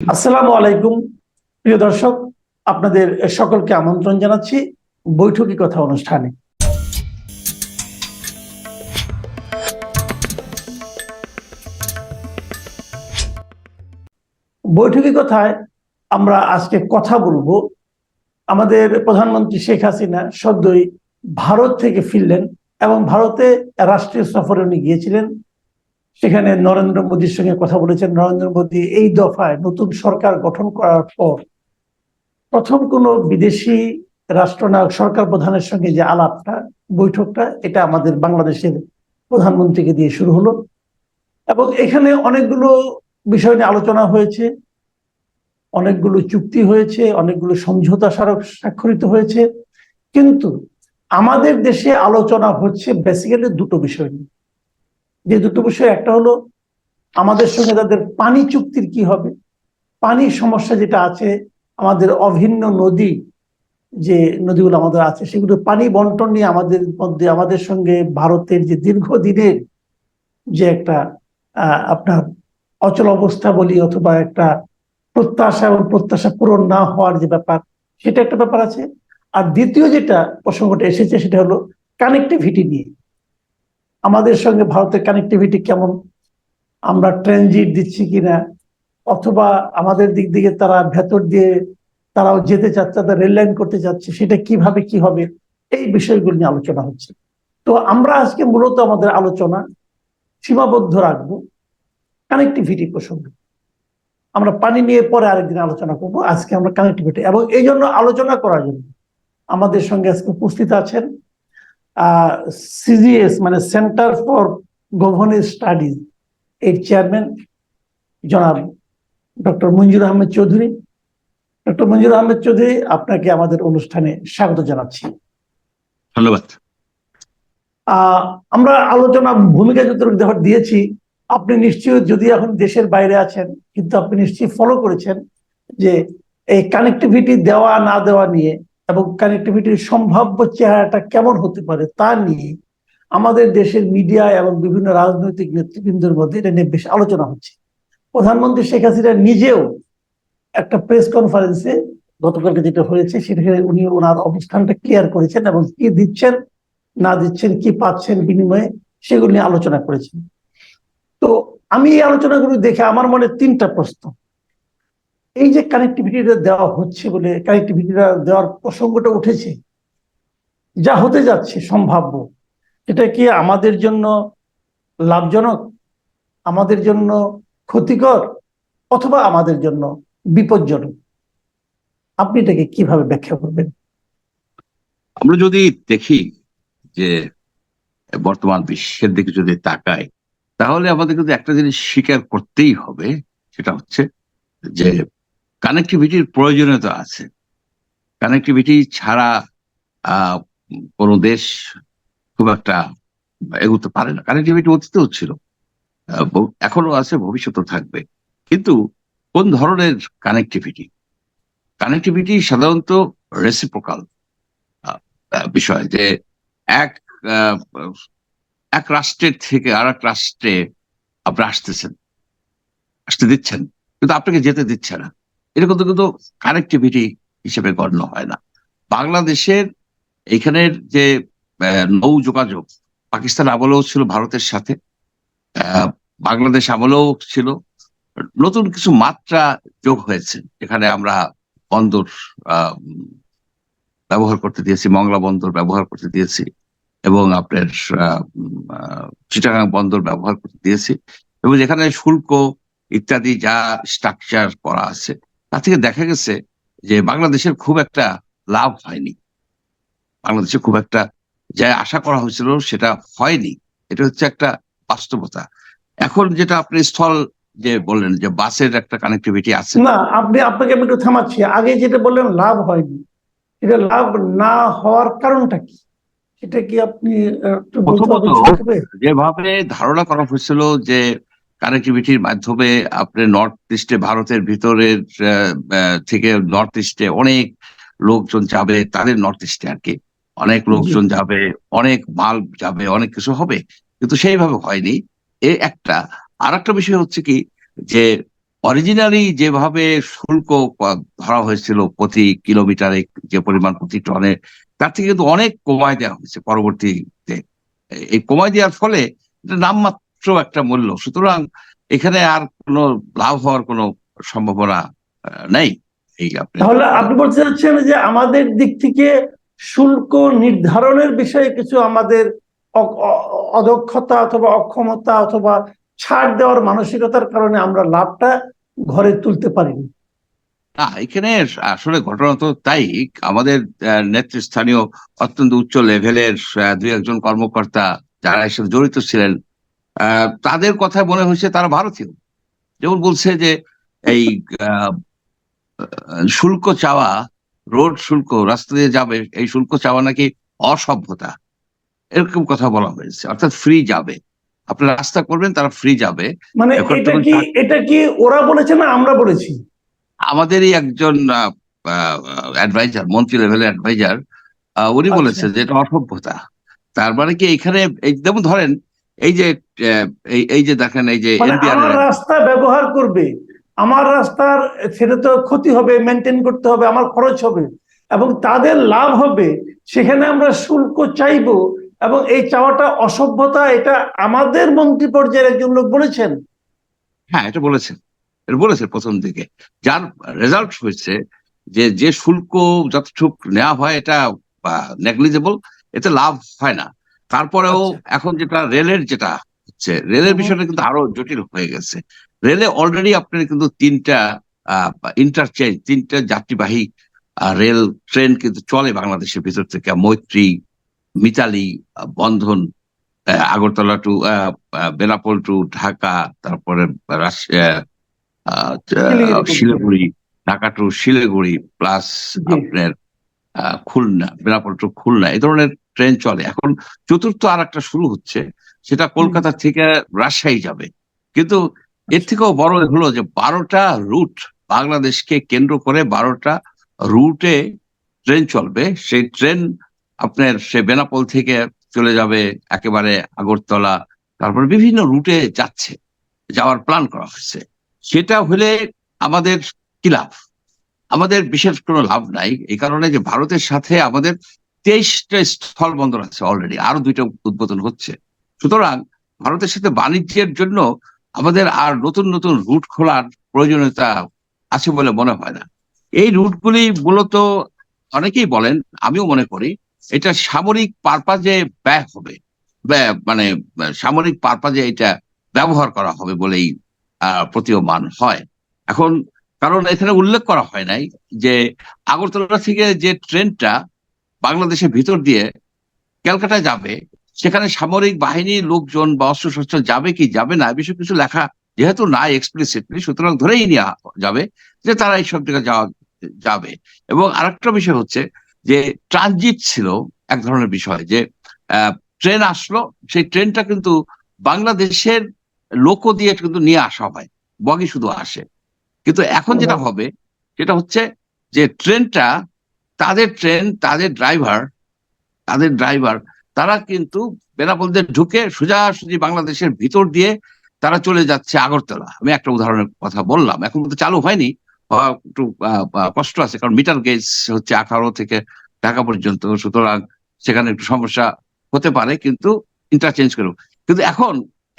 আসসালামু আলাইকুম। প্রিয় দর্শক, আপনাদের সকলকে আমন্ত্রণ জানাচ্ছি বৈঠকি কথা অনুষ্ঠানে। বৈঠকি কথায় আমরা আজকে কথা বলব আমাদের প্রধানমন্ত্রী শেখ হাসিনা সদ্যই ভারত থেকে ফিরলেন এবং ভারতে রাষ্ট্রীয় সফরে উনি গিয়েছিলেন। সেখানে নরেন্দ্র মোদীর সঙ্গে কথা বলেছেন। নরেন্দ্র মোদী এই দফায় নতুন সরকার গঠন করার পর প্রথম কোন বিদেশি রাষ্ট্রনায়ক সরকার প্রধানের সঙ্গে যে আলাপটা, বৈঠকটা, এটা আমাদের বাংলাদেশের প্রধানমন্ত্রীকে দিয়ে শুরু হলো। এবং এখানে অনেকগুলো বিষয় নিয়ে আলোচনা হয়েছে, অনেকগুলো চুক্তি হয়েছে, অনেকগুলো সমঝোতা স্মারক স্বাক্ষরিত হয়েছে। কিন্তু আমাদের দেশে আলোচনা হচ্ছে বেসিক্যালি দুটো বিষয় নিয়ে। যে দুটো বিষয়, একটা হলো আমাদের সঙ্গে তাদের পানি চুক্তির কি হবে পানির সমস্যা যেটা আছে, আমাদের অভিন্ন নদী যে নদীগুলো আমাদের আছে, সেগুলো পানি বন্টন নিয়ে আমাদের মধ্যে, আমাদের সঙ্গে ভারতের যে দীর্ঘদিনের যে একটা আপনার অচল অবস্থা বলি অথবা একটা প্রত্যাশা এবং প্রত্যাশা পূরণ না হওয়ার যে ব্যাপার, সেটা একটা ব্যাপার আছে। আর দ্বিতীয় যেটা প্রসঙ্গটা এসেছে সেটা হলো কানেক্টিভিটি নিয়ে। আমাদের সঙ্গে ভারতের কানেক্টিভিটি কেমন? আমরা ট্রানজিট দিচ্ছি কিনা? অথবা আমাদের দিক দিকে তারা ভেতর দিয়ে তারাও যেতে চাচ্ছে, তাদের রেল লাইন করতে চাচ্ছে, সেটা কীভাবে কি হবে? এই বিষয়গুলো নিয়ে আলোচনা হচ্ছে। তো আমরা আজকে মূলত আমাদের আলোচনা সীমাবদ্ধ রাখব কানেক্টিভিটি প্রসঙ্গে। আমরা পানি নিয়ে পরে আরেকদিন আলোচনা করব, আজকে আমরা কানেক্টিভিটি এবং এই জন্য আলোচনা করার জন্য আমাদের সঙ্গে আজকে উপস্থিত আছেন সিজিএস মানে সেন্টার ফর গভর্নেন্স স্টাডিজ এর চেয়ারম্যান জনাব ডক্টর মঞ্জুর আহমেদ চৌধুরী ডক্টর মঞ্জুর আহমেদ চৌধুরী আপনাকে আমাদের অনুষ্ঠানে স্বাগত জানাচ্ছি। ধন্যবাদ। আমরা আলোচনা ভূমিকা যতটুকু দিয়েছি আপনি নিশ্চয়ই যদি এখন দেশের বাইরে আছেন কিন্তু আপনি নিশ্চয়ই ফলো করেছেন যে এই কানেক্টিভিটি দেওয়া না দেওয়া নিয়ে এবং কানেক্টিভিটির সম্ভাব্য চেহারাটা কেমন হতে পারে তা নিয়ে আমাদের দেশের মিডিয়া এবং বিভিন্ন রাজনৈতিক নেতৃবৃন্দের মধ্যে এটা নিয়ে বেশ আলোচনা হচ্ছে। প্রধানমন্ত্রী শেখ হাসিনা নিজেও একটা প্রেস কনফারেন্সে গতকালকে যেটা হয়েছে সেখানে উনি ওনার অবস্থানটা ক্লিয়ার করেছেন এবং কি দিচ্ছেন, না দিচ্ছেন, কি পাচ্ছেন বিনিময়ে সেগুলো নিয়ে আলোচনা করেছেন। তো আমি এই আলোচনাগুলো দেখে আমার মনে তিনটা প্রশ্ন। এই যে কানেক্টিভিটিটা দেওয়া হচ্ছে বলে কানেক্টিভিটিটা দেওয়ার প্রসঙ্গটা উঠেছে, যা হতে যাচ্ছে, সম্ভাব্য, এটা কি আমাদের জন্য লাভজনক, আমাদের জন্য ক্ষতিকর, অথবা আমাদের জন্য বিপজ্জনক? আপনি এটাকে কীভাবে ব্যাখ্যা করবেন? আমরা যদি দেখি যে বর্তমান বিশ্বের দিকে যদি তাকাই, তাহলে আমাদের কিন্তু একটা জিনিস স্বীকার করতেই হবে, সেটা হচ্ছে যে কানেক্টিভিটির প্রয়োজনীয়তা আছে। কানেক্টিভিটি ছাড়া কোনো দেশ খুব একটা এগোতে পারে না। কানেক্টিভিটি অতীতেও ছিল এখনও আছে, ভবিষ্যতেও থাকবে। কিন্তু কোন ধরনের কানেক্টিভিটি কানেক্টিভিটি সাধারণত রেসিপ্রোকাল বিষয় যে এক এক রাষ্ট্রের থেকে আর এক রাষ্ট্রে আপনি আসতেছেন, আসতে দিচ্ছেন, কিন্তু আপনাকে যেতে দিচ্ছে না। এরকম তো কিন্তু কানেক্টিভিটি হিসেবে গণ্য হয় না। বাংলাদেশের এখানের যে নৌ যোগাযোগ, পাকিস্তান আমলেও ছিল ভারতের সাথে বাংলাদেশ আমলেও ছিল। নতুন কিছু মাত্রা যোগ হয়েছে এখানে আমরা বন্দর ব্যবহার করতে দিয়েছি, মংলা বন্দর ব্যবহার করতে দিয়েছি এবং আপনার চিটাগাং বন্দর ব্যবহার করতে দিয়েছি এবং যেখানে শুল্ক ইত্যাদি যা স্ট্রাকচার করা আছে তা থেকে দেখা গেছে যে বাংলাদেশের খুব একটা লাভ হয়নি। বাংলাদেশে খুব একটা যা আশা করা হয়েছিল সেটা হয়নি। এটা হচ্ছে একটা বাস্তবতা। এখন যেটা আপনি স্থল যে বললেন যে বাসের একটা কানেক্টিভিটি আছে। না আপনি আপনাকে আমি একটু থামাচ্ছি। আগে যেটা বললেন লাভ হয়নি। এটা লাভ না হওয়ার কারণটা কি? এটা কি আপনি যেভাবে ধারণা করা হয়েছিল যে কানেক্টিভিটির মাধ্যমে আপনি নর্থ ইস্টে ভারতের ভিতরের থেকে নর্থ ইস্টে অনেক লোকজন যাবে তাদের নর্থ ইস্টে আর কি। অনেক লোকজন যাবে অনেক মাল যাবে অনেক কিছু হবে। কিন্তু সেইভাবে হয়নি। এ একটা। আর একটা বিষয় হচ্ছে কি যে অরিজিনালি যেভাবে শুল্ক ধরা হয়েছিল প্রতি কিলোমিটারে যে পরিমাণ প্রতি টনে তার থেকে কিন্তু অনেক কমায় দেওয়া হয়েছে পরবর্তীতে। এই কমায় দেওয়ার ফলে নামমাত্র একটা মূল্য। সুতরাং এখানে আর কোনো লাভ হওয়ার কোনো সম্ভাবনা নেই। এই আপনি তাহলে আপনি বলতে চাচ্ছেন যে আমাদের দিক থেকে শুল্ক নির্ধারণের বিষয়ে কিছু আমাদের অদক্ষতা অথবা অক্ষমতা অথবা ছাড় দেওয়ার মানসিকতার কারণে আমরা লাভটা ঘরে তুলতে পারিনি। না এখানে আসলে ঘটনা তো তাই। আমাদের নেতৃস্থানীয় অত্যন্ত উচ্চ লেভেলের দুই একজন কর্মকর্তা যারা এর সাথে জড়িত ছিলেন তাদের কথা মনে হয়েছে তারা ভারতীয়। যেমন বলছে যে এই শুল্ক চাওয়া রোড শুল্ক রাস্তা দিয়ে যাবে এই শুল্ক চাওয়া নাকি অসভ্যতা। এরকম কথা বলা হয়েছে। অর্থাৎ ফ্রি যাবে। আপনারা রাস্তা করবেন তারা ফ্রি যাবে। মানে এখন এটা কি এটা কি ওরা বলেছে না আমরা বলেছি? আমাদেরই একজন অ্যাডভাইজার মন্ত্রী লেভেলের অ্যাডভাইজার উনি আচ্ছা। বলেছে যে এটা অসভ্যতা। তার মানে কি এখানে যেমন ধরেন এই যে এই যে দেখেন এই যে মানে আমার রাস্তা ব্যবহার করবে আমার রাস্তার সেটা তো ক্ষতি হবে মেনটেন করতে হবে আমার খরচ হবে এবং তাদের লাভ হবে সেখানে আমরা শুল্ক চাইব এবং এই চাওয়াটা অসভ্যতা এটা আমাদের মন্ত্রী পর্যায়ের একজন লোক বলেছেন। হ্যাঁ এটা বলেছেন। এটা বলেছে প্রথম দিকে। যার রেজাল্ট হয়েছে যে যে শুল্ক যতটুক নেওয়া হয় এটা নেগলিজেবল এতে লাভ হয় না। তারপরেও আচ্ছা। এখন যেটা রেলের যেটা হচ্ছে রেলের বিষয়টা কিন্তু আরও জটিল হয়ে গেছে রেলে অলরেডি আপনার কিন্তু তিনটা ইন্টারচেঞ্জ তিনটা যাত্রীবাহী আহ, রেল ট্রেন কিন্তু চলে বাংলাদেশের ভিতর থেকে মৈত্রী মিতালি বন্ধন আগরতলা টু বেনাপোল টু ঢাকা তারপরে শিলিগুড়ি। ঢাকা টু শিলিগুড়ি প্লাস আপনার আহ, খুলনা বেনাপোল টু খুলনা এই ধরনের ট্রেন চলে। এখন চতুর্থ আর একটা শুরু হচ্ছে সেটা কলকাতা থেকে রাজশাহী যাবে। কিন্তু এর থেকেও বড় হলো যে বারোটা রুট বাংলাদেশকে কেন্দ্র করে বারোটা রুটে ট্রেন চলবে। সেই ট্রেন আপনার সে বেনাপোল থেকে চলে যাবে একেবারে আগরতলা তারপর বিভিন্ন রুটে যাচ্ছে যাওয়ার প্ল্যান করা হয়েছে সেটা হলে আমাদের কি লাভ? আমাদের বিশেষ কোনো লাভ নাই এই কারণে যে ভারতের সাথে আমাদের তেইশটা স্থল বন্দর আছে অলরেডি আরও দুইটা উদ্বোধন হচ্ছে। সুতরাং ভারতের সাথে বাণিজ্যের জন্য আমাদের আর নতুন নতুন রুট খোলার প্রয়োজনীয়তা আছে বলে মনে হয় না। এই রুটগুলি মূলত অনেকেই বলেন, আমিও মনে করি, এটা সামরিক পারপাজে ব্যয় হবে। মানে সামরিক পারপাজে এটা ব্যবহার করা হবে বলেই প্রতীয়মান হয়। এখন কারণ এখানে উল্লেখ করা হয় নাই যে আগরতলা থেকে যে ট্রেনটা বাংলাদেশের ভিতর দিয়ে ক্যালকাটা যাবে সেখানে সামরিক বাহিনীর লোকজন বা অস্ত্রশস্ত্র যাবে কি যাবে না বিষয়ে কিছু লেখা যেহেতু নাই এক্সপ্লিসিটলি সুতরাং ধরেই নেওয়া যাবে যে তারা এইসব জায়গায় যাওয়া যাবে। এবং আরেকটা বিষয় হচ্ছে যে ট্রানজিট ছিল এক ধরনের বিষয় যে ট্রেন আসলো সেই ট্রেনটা কিন্তু বাংলাদেশের লোক দিয়ে কিন্তু নিয়ে আসা হয় বগি শুধু আসে। কিন্তু এখন যেটা হবে সেটা হচ্ছে যে ট্রেনটা তাদের ট্রেন তাদের ড্রাইভার তাদের ড্রাইভার তারা কিন্তু বেনাপোলদের ঢুকে সোজাসুজি বাংলাদেশের ভিতর দিয়ে তারা চলে যাচ্ছে আগরতলা। আমি একটা উদাহরণের কথা বললাম। এখন তো চালু হয়নি। একটু কষ্ট আছে কারণ মিটার গেজ হচ্ছে আঠারো থেকে ঢাকা পর্যন্ত। সুতরাং সেখানে একটু সমস্যা হতে পারে, কিন্তু ইন্টারচেঞ্জ করব কিন্তু এখন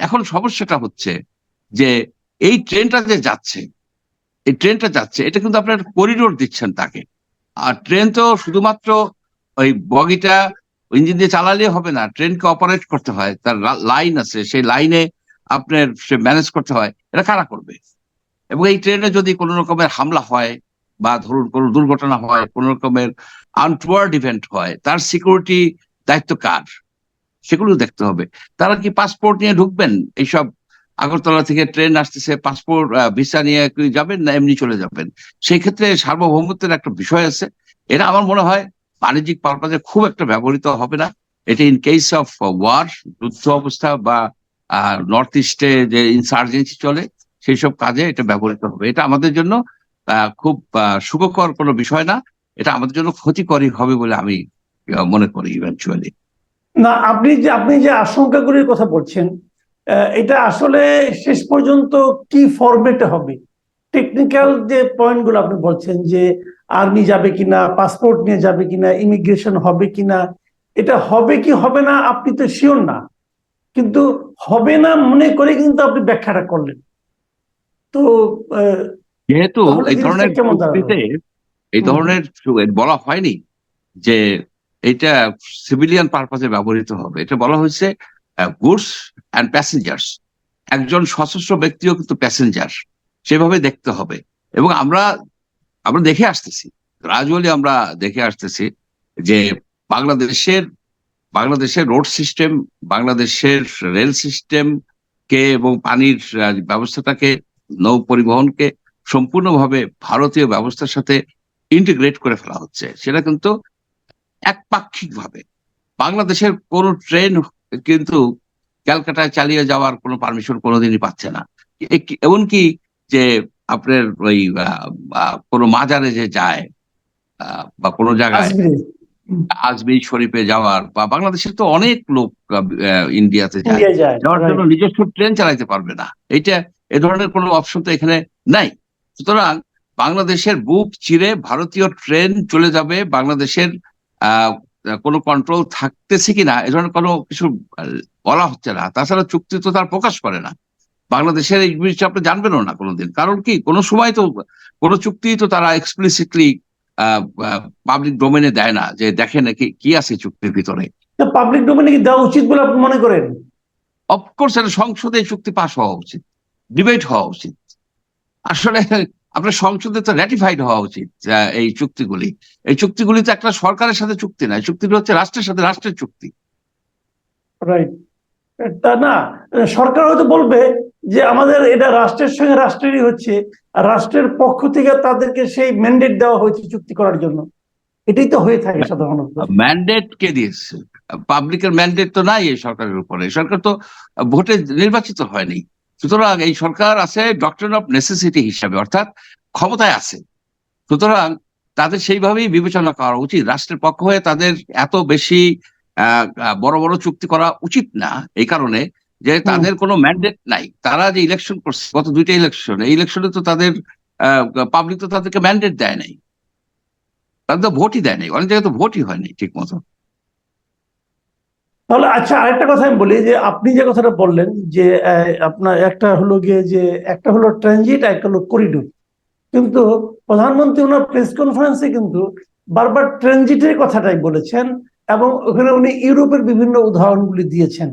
এখন সমস্যাটা হচ্ছে যে এই ট্রেনটা যে যাচ্ছে, এই ট্রেনটা যাচ্ছে, এটা কিন্তু আপনার করিডোর দিচ্ছেন তাকে। আর ট্রেন তো শুধুমাত্র ওই বগিটা ইঞ্জিন দিয়ে চালালে হবে না ট্রেনকে অপারেট করতে হয়, তার লাইন আছে, সেই লাইনে আপনার সে ম্যানেজ করতে হয়, এটা কারা করবে? এবং এই ট্রেনে যদি কোনো রকমের হামলা হয় বা ধরুন কোনো দুর্ঘটনা হয়, কোনো রকমের আনটওয়ার্ড ইভেন্ট হয়, তার সিকিউরিটি দায়িত্ব কার? সেগুলো দেখতে হবে। তারা কি পাসপোর্ট নিয়ে ঢুকবেন? এইসব আগরতলা থেকে ট্রেন আসতেছে, পাসপোর্ট ভিসা নিয়ে যাবেন না এমনি চলে যাবেন? সেই ক্ষেত্রে সার্বভৌমত্বের একটা বিষয় আছে। এটা আমার মনে হয় বাণিজ্যিক পারপাজে খুব একটা ব্যবহৃত হবে না। এটা ইন কেস অফ ওয়ার যুদ্ধ অবস্থা বা নর্থ ইস্টে যে ইনসার্জেন্সি চলে সেই সব কাজে এটা ব্যবহৃত হবে। এটা আমাদের জন্য খুব সুখকর কোনো বিষয় না। এটা আমাদের জন্য ক্ষতিকরই হবে বলে আমি মনে করি ইভেন্চুয়ালি না, আপনি যে আপনি যে আশঙ্কাগুলির কথা বলছেন এটা আসলে শেষ পর্যন্ত কি ফরম্যাটে হবে? টেকনিক্যাল যে পয়েন্টগুলো আপনি বলছেন যে আর্মি যাবে কিনা পাসপোর্ট নিয়ে যাবে কিনা ইমিগ্রেশন হবে কিনা এটা হবে কি হবে না আপনি তো শিওর না। কিন্তু হবে না মনে করে কিন্তু আপনি ব্যাখ্যাটা করলেন। তো যেহেতু এই ধরনের এই ধরনের বলা হয়নি যে এটা সিভিলিয়ান পারপাসে ব্যবহৃত হবে। এটা বলা হয়েছে গুডস অ্যান্ড প্যাসেঞ্জার্স একজন সশস্ত্র ব্যক্তিও কিন্তু প্যাসেঞ্জার সেভাবে দেখতে হবে। এবং আমরা আমরা দেখে আসতেছি। গ্রাজুয়ালি আমরা দেখে আসতেছি যে বাংলাদেশের বাংলাদেশের রোড সিস্টেম বাংলাদেশের রেল সিস্টেম কে এবং পানির ব্যবস্থাটাকে, নৌ পরিবহনকে সম্পূর্ণভাবে ভারতীয় ব্যবস্থার সাথে ইন্টিগ্রেট করে ফেলা হচ্ছে। সেটা কিন্তু একপাক্ষিকভাবে। বাংলাদেশের কোন ট্রেন কিন্তু ক্যালকাটায় চালিয়ে যাওয়ার কোনো পারমিশন কোনোদিনই পাচ্ছে না। এমনকি যে আপনার ওই কোনো মাজারে যে যায় বা কোনো জায়গায় আজমিরে। শরীফে যাওয়ার বা বাংলাদেশের তো অনেক লোক ইন্ডিয়াতে যায়। যাওয়ার জন্য নিজস্ব ট্রেন চালাইতে পারবে না। এইটা এ ধরনের কোনো অপশন তো এখানে নাই। সুতরাং বাংলাদেশের বুক চিরে ভারতীয় ট্রেন চলে যাবে বাংলাদেশের আহ কোনো কন্ট্রোল থাকতেছে কিনা এ ধরনের কোনো কিছু বলা হচ্ছে না। তাছাড়া চুক্তি তো তার প্রকাশ করে না। বাংলাদেশের এই বিষয়ে আপনি জানবেনও না কোনোদিন। কারণ কি কোনো সময় তো কোনো চুক্তি তো তারা এক্সপ্লিসিটলি পাবলিক ডোমেনে দেয় না যে দেখে নাকি কি আছে চুক্তির ভিতরে। পাবলিক ডোমেনে কি দেওয়া উচিত বলে আপনি মনে করেন? অফকোর্স এটা সংসদে চুক্তি পাশ হওয়া উচিত। ডিবেট হওয়া উচিত। আসলে আপনার সংসদে তো র্যাটিফাইড হওয়া উচিত এই চুক্তিগুলি। এই চুক্তিগুলি তো একটা সরকারের সাথে চুক্তি নয় চুক্তিগুলো হচ্ছে রাষ্ট্রের সাথে রাষ্ট্রের চুক্তি। রাইট তা না সরকার হয়তো বলবে যে আমাদের এটা রাষ্ট্রের সঙ্গে রাষ্ট্রেরই হচ্ছে আর রাষ্ট্রের পক্ষ থেকে তাদেরকে সেই ম্যান্ডেট দেওয়া হয়েছে চুক্তি করার জন্য। এটাই তো হয়ে থাকে সাধারণত। ম্যান্ডেট কে দিয়েছে? পাবলিকের ম্যান্ডেট তো নাই এই সরকারের উপরে। সরকার তো ভোটে নির্বাচিত হয়নি। সুতরাং এই সরকার আছে ডক্টর অফ নেসেসিটি হিসাবে অর্থাৎ ক্ষমতায় আছে। সুতরাং তাদের সেইভাবেই বিবেচনা করা উচিত। রাষ্ট্রের পক্ষ হয়ে তাদের এত বেশি বড় বড় চুক্তি করা উচিত না এই কারণে যে তাদের কোনো ম্যান্ডেট নাই। তারা যে ইলেকশন করছে গত দুইটা ইলেকশন এই ইলেকশনে তো তাদের পাবলিক তো তাদেরকে ম্যান্ডেট দেয় নাই। তাদের তো ভোটই দেয় নাই। অনেক জায়গায় তো ভোটই হয়নি ঠিক মতো তাহলে আচ্ছা আরেকটা কথা আমি বলি যে, আপনি যে কথাটা বললেন যে আপনার একটা হলো গিয়ে যে, একটা হলো ট্রানজিট আর একটা হলো করিডোর। কিন্তু প্রধানমন্ত্রী ওনার প্রেস কনফারেন্সে কিন্তু বারবার ট্রানজিটের কথাটাই বলেছেন এবং ওখানে উনি ইউরোপের বিভিন্ন উদাহরণগুলি দিয়েছেন।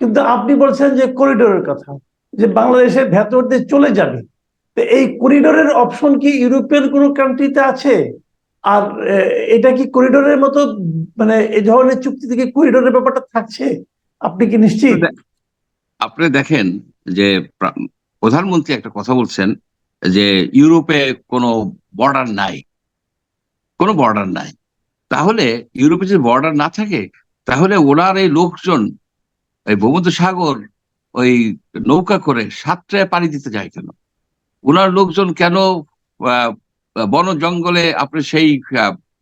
কিন্তু আপনি বলছেন যে, করিডোরের কথা, যে বাংলাদেশের ভেতর দিয়ে চলে যাবে। তো এই করিডোরের অপশন কি ইউরোপের কোনো কান্ট্রিতে আছে? আর এটা কি করিডোরের মতো মানে এই ধরনের চুক্তি থেকে করিডোরের ব্যাপারটা থাকছে? আপনি কি নিশ্চিত? আপনি দেখেন যে প্রধানমন্ত্রী একটা কথা বলছেন যে ইউরোপে কোনো বর্ডার নাই। কোনো বর্ডার নাই। তাহলে ইউরোপে যদি বর্ডার না থাকে, তাহলে ওনার এই লোকজন, এই ভূমধ্য সাগর ওই নৌকা করে সাতটায় পাড়ি দিতে যায় কেন? ওনার লোকজন কেন বন জঙ্গলে আপনি সেই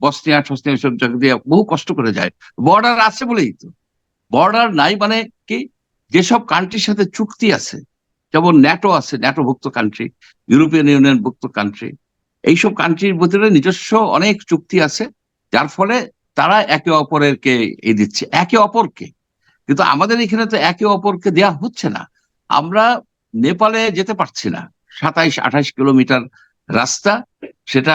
বসনিয়া টসনিয়া সব জায়গা দিয়ে বহু কষ্ট করে যায়। বর্ডার আছে বলেই তো। বর্ডার নাই মানে কি? যেসব কান্ট্রির সাথে চুক্তি আছে, যেমন ন্যাটো আছে ন্যাটোভুক্ত কান্ট্রি ইউরোপিয়ান ইউনিয়ন ভুক্ত কান্ট্রি এইসব কান্ট্রির ভিতরে নিজস্ব অনেক চুক্তি আছে, যার ফলে তারা একে অপরেরকে এ দিচ্ছে। একে অপরকে। কিন্তু আমাদের এখানে তো একে অপরকে দেয়া হচ্ছে না। আমরা নেপালে যেতে পারছি না। সাতাইশ আঠাইশ কিলোমিটার রাস্তা সেটা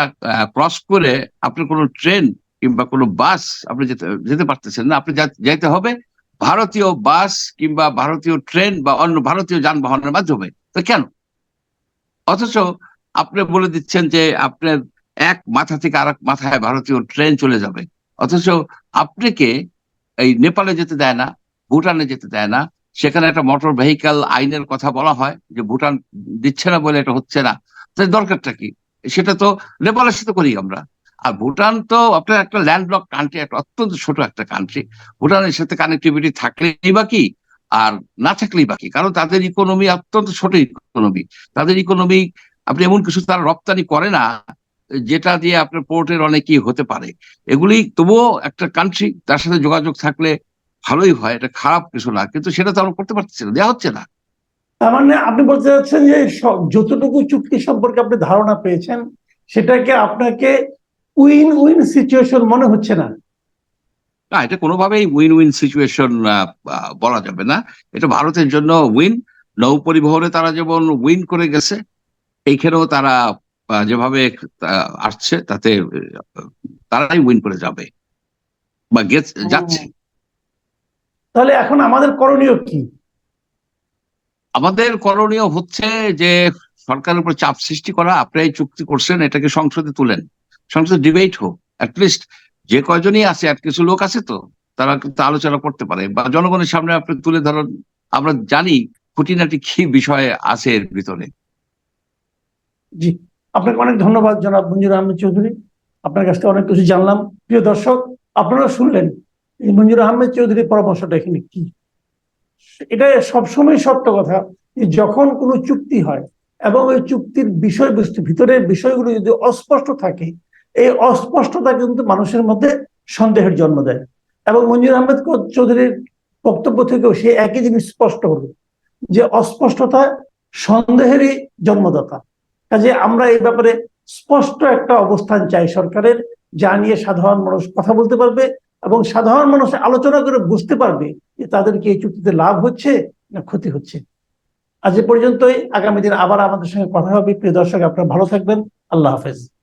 ক্রস করে আপনি কোনো ট্রেন কিংবা কোনো বাস আপনি যেতে যেতে পারতেছেন না। আপনি যাইতে হবে ভারতীয় বাস কিংবা ভারতীয় ট্রেন বা অন্য ভারতীয় যানবাহনের মাধ্যমে। তো কেন? অথচ আপনি বলে দিচ্ছেন যে আপনার এক মাথা থেকে আর এক মাথায় ভারতীয় ট্রেন চলে যাবে। অথচ আপনাকে এই নেপালে যেতে দেয় না, ভুটানে যেতে দেয় না। সেখানে একটা মোটর ভেহিক্যাল আইনের কথা বলা হয় যে ভুটান দিচ্ছে না বলে এটা হচ্ছে না। তাই দরকারটা কি? সেটা তো নেপালের সাথে করি আমরা। আর ভুটান তো আপনার একটা ল্যান্ডলক কান্ট্রি একটা অত্যন্ত ছোট একটা কান্ট্রি ভুটানের সাথে কানেক্টিভিটি থাকলেই বা কি? আর না থাকলেই বাকি কারণ তাদের ইকোনমি অত্যন্ত ছোট ইকোনমি তাদের ইকোনমি আপনি এমন কিছু তারা রপ্তানি করে না, যেটা দিয়ে আপনার পোর্টের অনেকই হতে পারে। এগুলি তবুও একটা কান্ট্রি তার সাথে যোগাযোগ থাকলে ভালোই হয়, এটা খারাপ কিছু না। কিন্তু সেটা তো আমরা করতে পারতেছি না, দেওয়া হচ্ছে না। তার মানে আপনি বলতে চাচ্ছেন যে যতটুকু চুক্তি সম্পর্কে আপনি ধারণা পেয়েছেন সেটাকে আপনাকে উইন উইন সিচুয়েশন মনে হচ্ছে না। না এটা কোনোভাবেই উইন উইন সিচুয়েশন বলা যাবে না। এটা ভারতের জন্য উইন নৌ পরিবহনে তারা যেমন উইন করে গেছে এইখানেও তারা যেভাবে আসছে তাতে তারাই উইন করে যাবে বা গেছে যাচ্ছে। তাহলে এখন আমাদের করণীয় কি? আমাদের করণীয় হচ্ছে যে সরকারের উপর চাপ সৃষ্টি করা, আপনারাই চুক্তি করছেন, এটাকে সংসদে তুলেন। সংসদে ডিবেট হোক অ্যাটলিস্ট যে কয়জনই আছে আর কিছু লোক আছে তো, তারা কিন্তু আলোচনা করতে পারে। বা জনগণের সামনে আপনি তুলে ধরুন, আমরা জানি খুঁটিনাটি কি বিষয়ে আছে এর ভিতরে। জি, আপনাকে অনেক ধন্যবাদ জনাব মঞ্জুর আহমেদ চৌধুরী। আপনার কাছ থেকে অনেক কিছু জানলাম। প্রিয় দর্শক আপনারা শুনলেন। এই মঞ্জুর আহমেদ চৌধুরীর পরামর্শটা এখানে কি? এটা সবসময় সত্য কথা যে যখন কোনো চুক্তি হয় এবং ওই চুক্তির বিষয়বস্তু, ভিতরের বিষয়গুলো যদি অস্পষ্ট থাকে, এই অস্পষ্টতা কিন্তু মানুষের মধ্যে সন্দেহের জন্ম দেয়। এবং মঞ্জুর আহমেদকর চৌধুরীর বক্তব্য থেকেও সে একই জিনিস স্পষ্ট হলো যে অস্পষ্টতা সন্দেহেরই জন্মদাতা। কাজে আমরা এই ব্যাপারে স্পষ্ট একটা অবস্থান চাই সরকারের, যা নিয়ে সাধারণ মানুষ কথা বলতে পারবে এবং সাধারণ মানুষ আলোচনা করে বুঝতে পারবে যে তাদেরকে এই চুক্তিতে লাভ হচ্ছে না ক্ষতি হচ্ছে। আজ এ পর্যন্তই। আগামী দিন আবার আমাদের সঙ্গে কথা হবে। প্রিয় দর্শক, আপনারা ভালো থাকবেন। আল্লাহ হাফেজ।